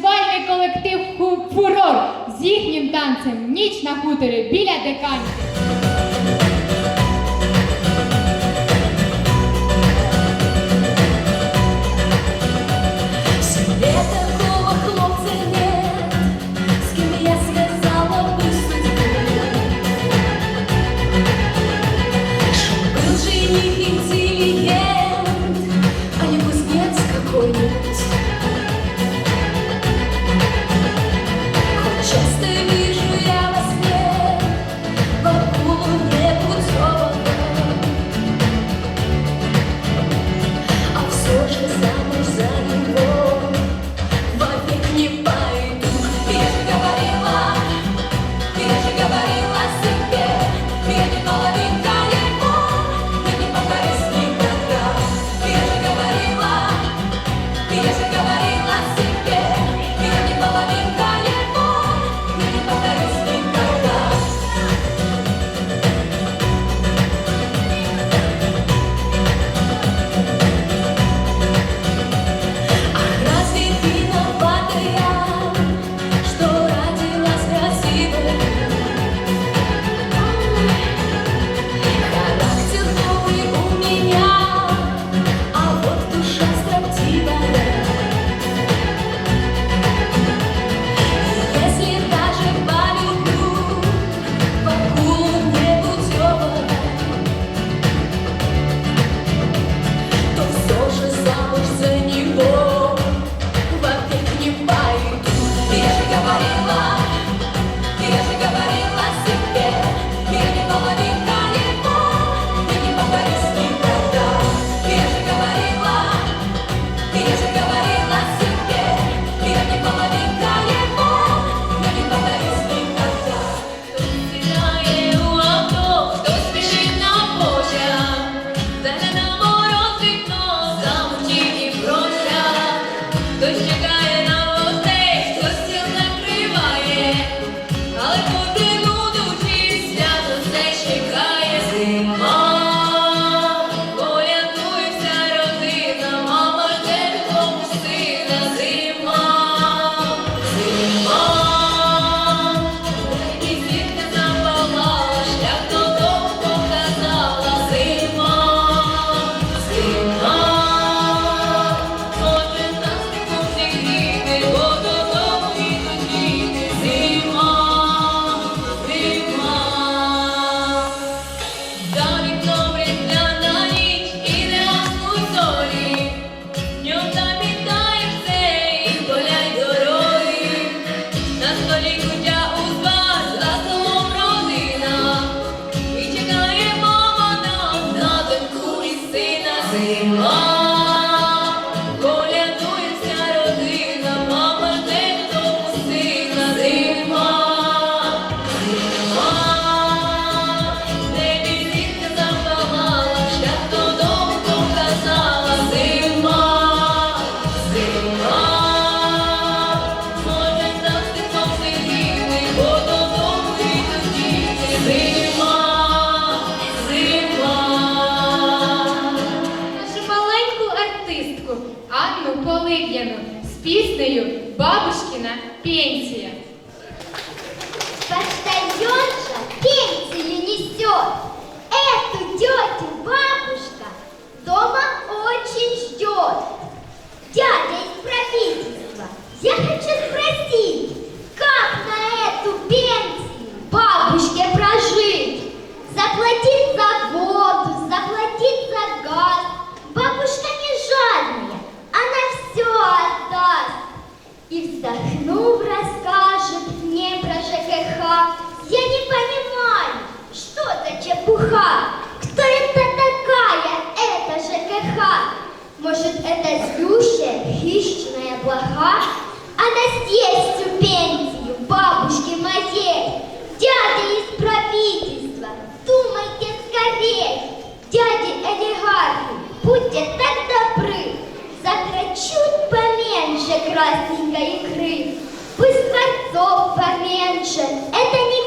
танцювальний колектив «Фурор» з їхнім танцем Ніч на хуторі біля деканів. красненькой икры. Пусть творцов поменьше, это не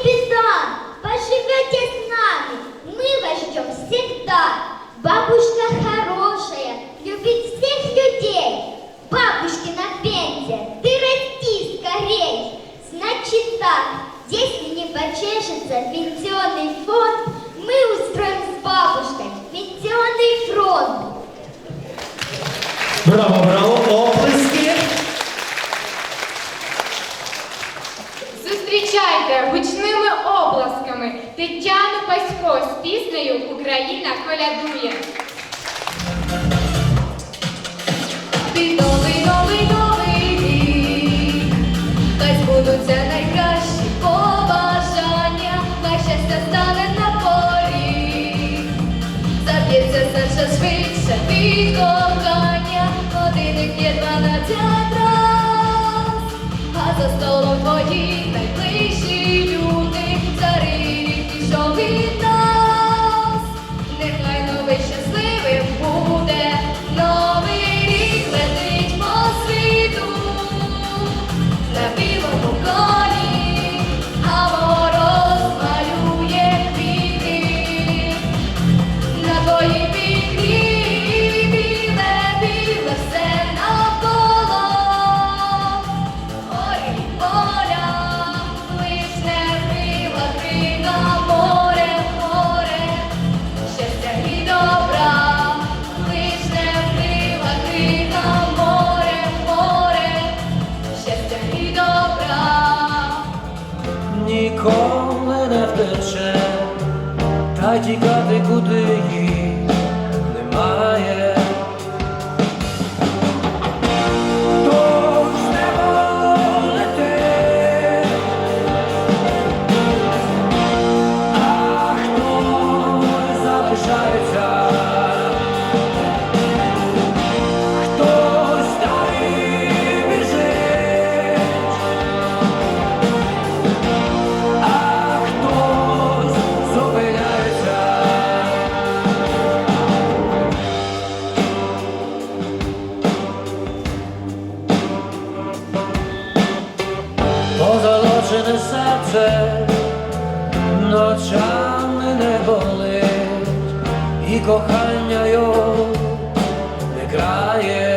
vou ir. ніколи не втече, та тікати куди. наше серце ночами не болить, і кохання його не крає.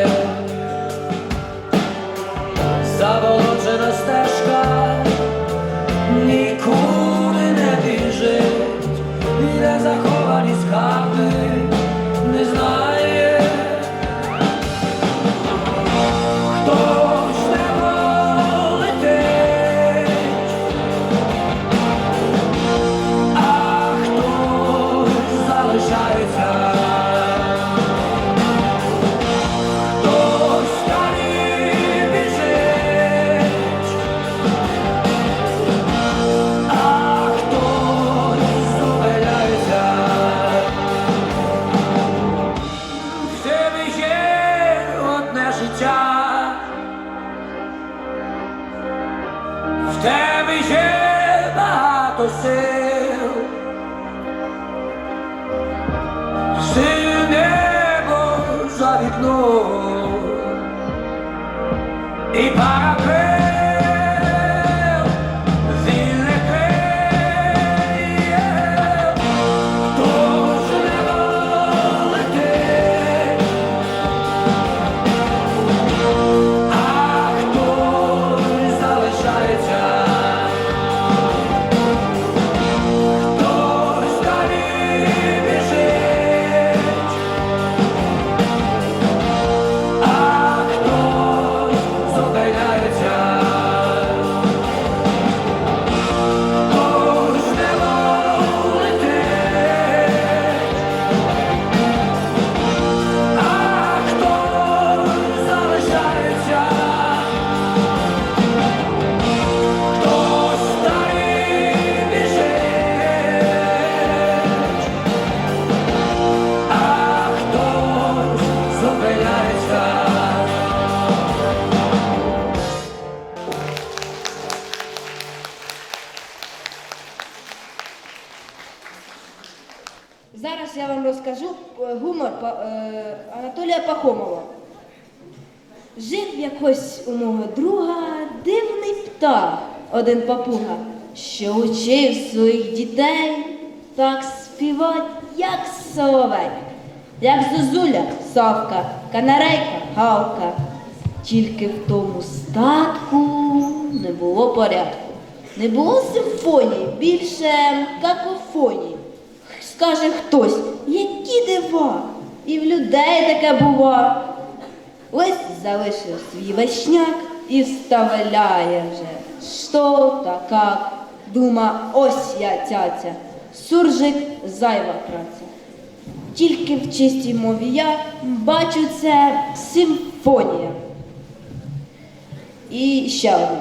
Один папуга, що учив своїх дітей так співати, як соловей, як зозуля совка, канарейка гавка. Тільки в тому статку не було порядку. Не було симфонії, більше какофонії. Скаже хтось, які дива, і в людей таке бува. Ось залишив свій вишняк і вставляє вже. Що та как, дума, ось я цяця, суржик зайва праця. Тільки в чистій мові я бачу це симфонія. І ще один.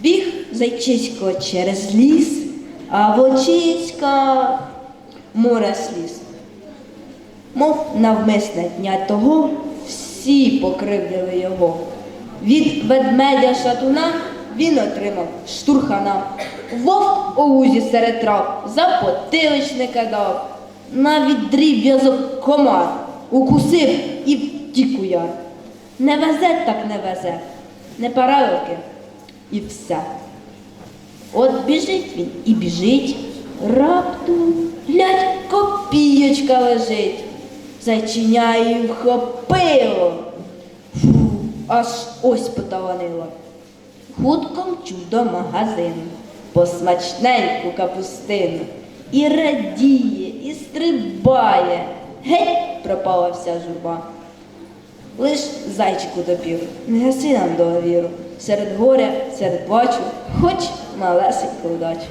Біг зайчисько через ліс, а вочиська море сліз. Мов навмисне дня того, всі покривдили його. Від ведмедя шатуна він отримав штурхана. Вовк у лузі серед трав за потиличника дав. Навіть дріб'язок комар укусив і втік у яр. Не везе так не везе, не паралки і все. От біжить він і біжить, раптом глядь, копієчка лежить, зайчиняє і вхопило. Фу, аж ось поталанило. Хутко мчу до магазину, по смачненьку капустину. І радіє, і стрибає, геть пропала вся журба. Лиш зайчику допів, не гаси нам договіру, серед горя, серед плачу, хоч малесеньку удачу.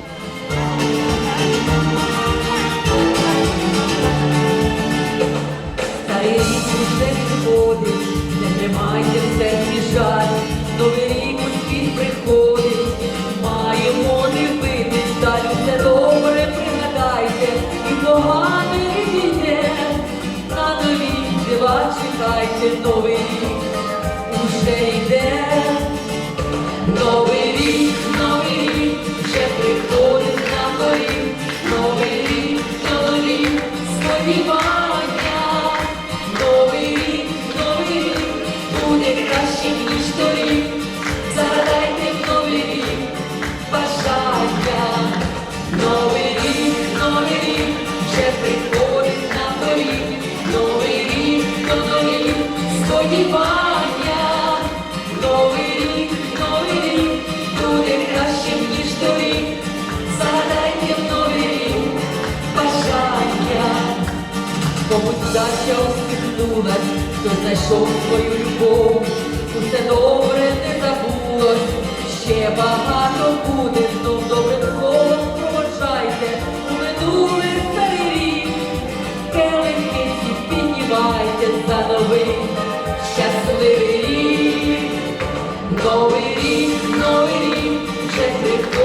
Старий рік уже приходить, не тримайте в серці жаль, новий рік усіх приходить, маємо вбити, далі все добре пригадайте, і погане відійде, на нові дива чекайте, новий рік. Уже йде, Вдача усміхнулась, хто знайшов свою любов, усе добре не забулось, ще багато буде, знов добрим словом проводжайте у минулий старий рік, келихи всі піднімайте за новий. Щасливий рік, новий рік, новий рік, вже приходить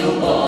meu povo.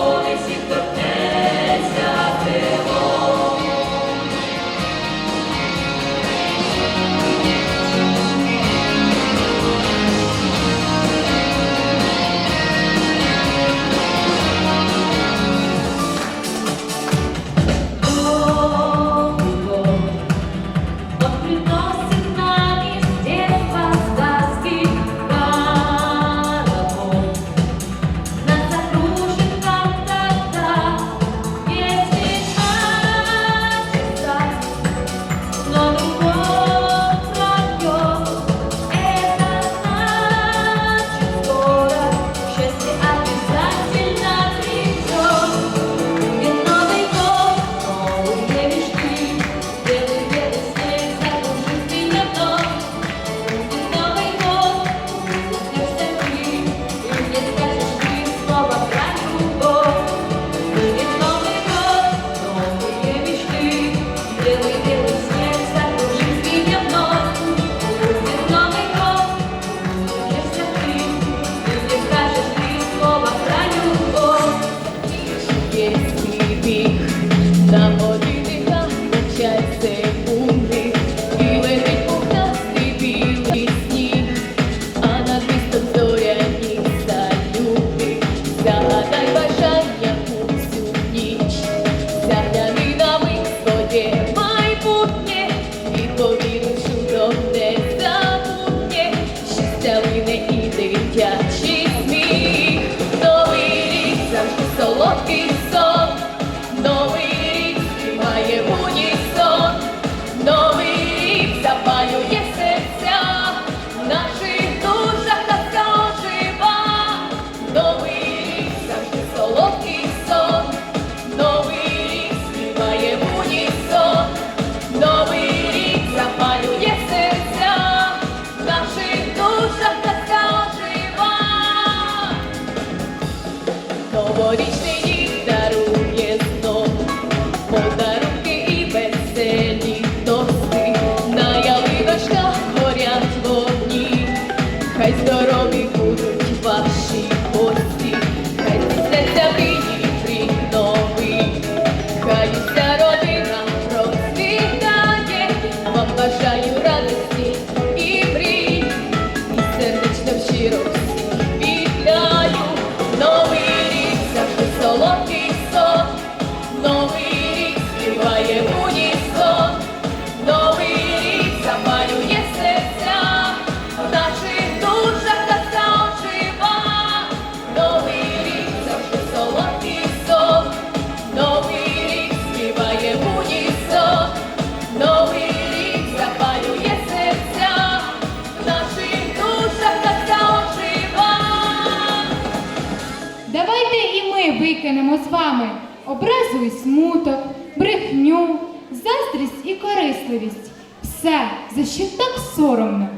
красу і смуток, брехню, заздрість і корисливість. Все, за що так соромно.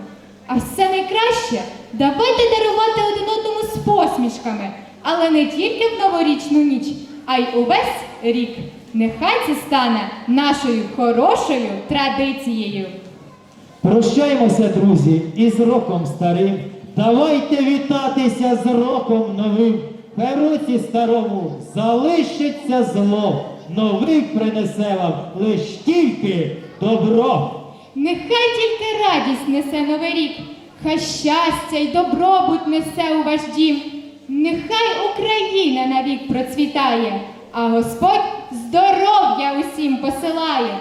А все найкраще давайте дарувати один одному з посмішками, але не тільки в новорічну ніч, а й увесь рік. Нехай це стане нашою хорошою традицією. Прощаємося, друзі, із роком старим. Давайте вітатися з роком новим. Перуці старому залишиться зло, новий принесе вам лиш тільки добро. Нехай тільки радість несе новий рік, хай щастя й добробут несе у ваш дім. Нехай Україна навік процвітає, а Господь здоров'я усім посилає.